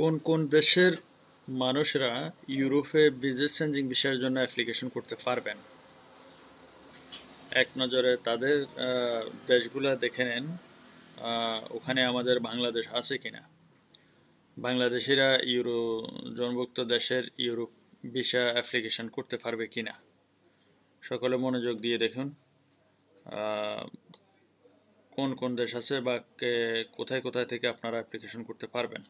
কোন কোন দেশের মানুষরা ইউরোপে বিজনেস চেঞ্জিং বিষয়ের জন্য অ্যাপ্লিকেশন করতে পারবেন? এক নজরে তাদের দেশগুলা দেখে নেন ওখানে আমাদের বাংলাদেশ আছে কিনা। বাংলাদেশিরা ইউরো, জনভুক্ত দেশের ইউরোপ ভিসা অ্যাপ্লিকেশন করতে পারবে কিনা? সকলে মনোযোগ দিয়ে দেখুন কোন কোন দেশ আছে বা কে- কোথায় কোথায় থেকে আপনারা অ্যাপ্লিকেশন করতে পারবেন?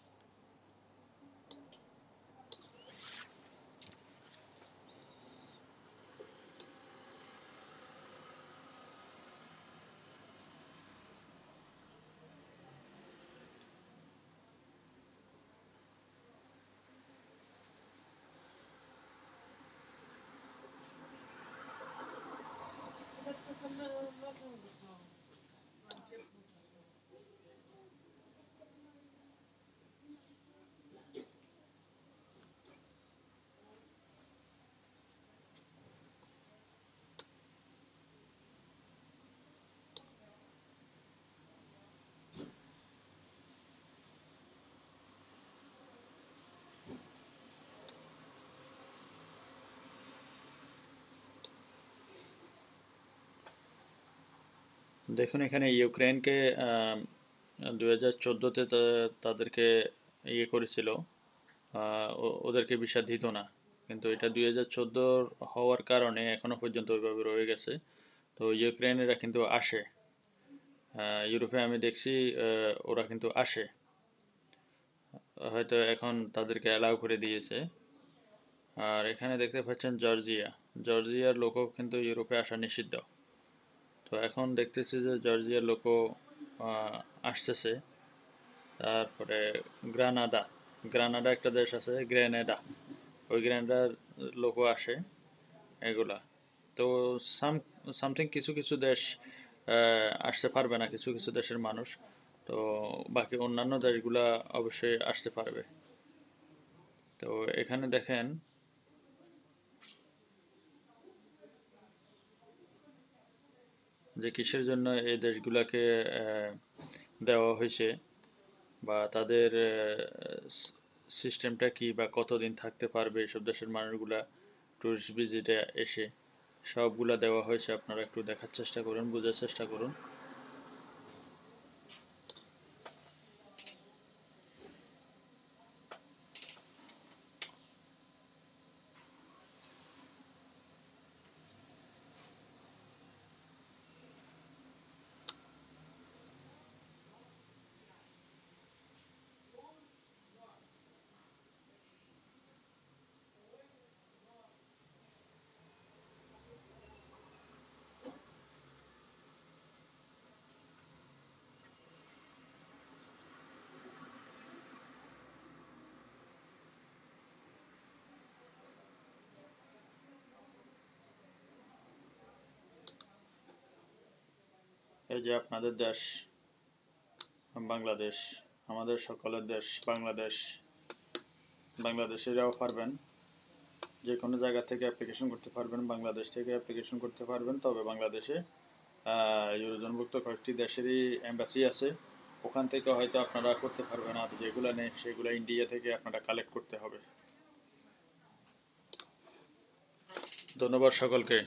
Thank you. দেখুন, এখানে ইউক্রেনকে দু হাজার চোদ্দোতে তাদেরকে ইয়ে করেছিল। ওদেরকে ভিসা দিত না। কিন্তু এটা দুই হাজার চোদ্দোর হওয়ার কারণে এখনও পর্যন্ত ওইভাবে রয়ে গেছে। তো ইউক্রেনেরা কিন্তু আসে। ইউরোপে আমি দেখছি ওরা কিন্তু আসে। হয়তো এখন তাদেরকে অ্যালাউ করে দিয়েছে। আর এখানে দেখতে পাচ্ছেন জর্জিয়া। জর্জিয়ার লোকও কিন্তু ইউরোপে আসা নিষিদ্ধ। তো এখন দেখতেছি যে জর্জিয়ার লোকও আসতেছে। তারপরে গ্রানাডা গ্রানাডা একটা দেশ আছে, গ্রেনেডা। ওই গ্রেনেডার লোকও আসে এগুলা। তো সাম, সামথিং কিছু কিছু দেশ আসতে পারবে না, কিছু কিছু দেশের মানুষ। তো বাকি অন্যান্য দেশগুলা অবশ্যই আসতে পারবে। তো এখানে দেখেন যে কিসের জন্য এই দেশগুলোকে দেওয়া হয়েছে বা তাদের সিস্টেমটা কি বা কতদিন থাকতে পারবে এসব দেশের মানুষগুলা টুরিস্ট ভিজিটে এসে সবগুলা দেওয়া হয়েছে, আপনারা একটু দেখার চেষ্টা করুন, বোঝার চেষ্টা করুন। এই যে আপনাদের দেশ, বাংলাদেশ, আমাদের সকলের দেশ, বাংলাদেশ, বাংলাদেশিরাও পারবেন। যে কোনো জায়গা থেকে অ্যাপ্লিকেশন করতে পারবেন, বাংলাদেশ থেকে অ্যাপ্লিকেশন করতে পারবেন। তবে বাংলাদেশে ইউরোজনভুক্ত কয়েকটি দেশেরই অ্যাম্বাসি আছে। ওখান থেকে হয়তো আপনারা করতে পারবেন, আর যেগুলো নেই সেগুলো ইন্ডিয়া থেকে আপনারা কালেক্ট করতে হবে। ধন্যবাদ সকলকে।